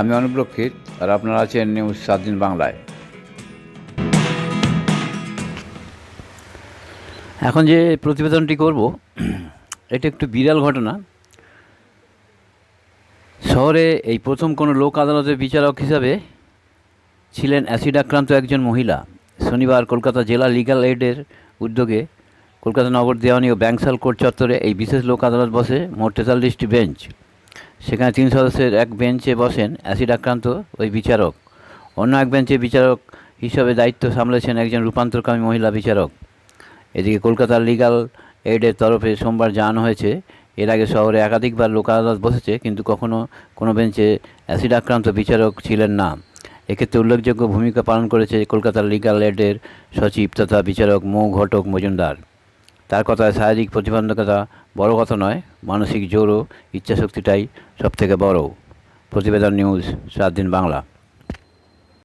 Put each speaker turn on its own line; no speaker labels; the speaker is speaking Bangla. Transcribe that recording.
আমি অনুপ্রক্ষিত আর আপনারা আছেন নিউজ সাত দিন বাংলায়। এখন যে প্রতিবেদনটি করব, এটা একটু বিরল ঘটনা। শহরে এই প্রথম কোনো লোক আদালতের বিচারক হিসাবে ছিলেন অ্যাসিড আক্রান্ত একজন মহিলা। শনিবার কলকাতা জেলা লিগ্যাল এইডের উদ্যোগে কলকাতা নগর দেওয়ানি ও ব্যাংসাল কোর্ট চত্বরে এই বিশেষ লোক আদালত বসে মোট তেতাল্লিশটি বেঞ্চ সেখানে তিন সদস্যের এক বেঞ্চে বসেন অ্যাসিড আক্রান্ত ওই বিচারক। অন্য এক বেঞ্চে বিচারক হিসাবে দায়িত্ব সামলেছেন একজন রূপান্তরকামী মহিলা বিচারক। এদিকে কলকাতার লিগ্যাল এইডের তরফে সোমবার জানানো হয়েছে, এর আগে শহরে একাধিকবার লোক আদালত বসেছে, কিন্তু কখনও কোনো বেঞ্চে অ্যাসিড আক্রান্ত বিচারক ছিলেন না। এক্ষেত্রে উল্লেখযোগ্য ভূমিকা পালন করেছে কলকাতার লিগ্যাল এডের সচিব তথা বিচারক মৌ ঘটক মজুমদার। তার কথা শারীরিক প্রতিবন্ধকতা বড় কথা নয়, মানসিক জোর ও ইচ্ছাশক্তিটাই সবথেকে বড়। প্রতিবেদন নিউজ সাত দিন বাংলা।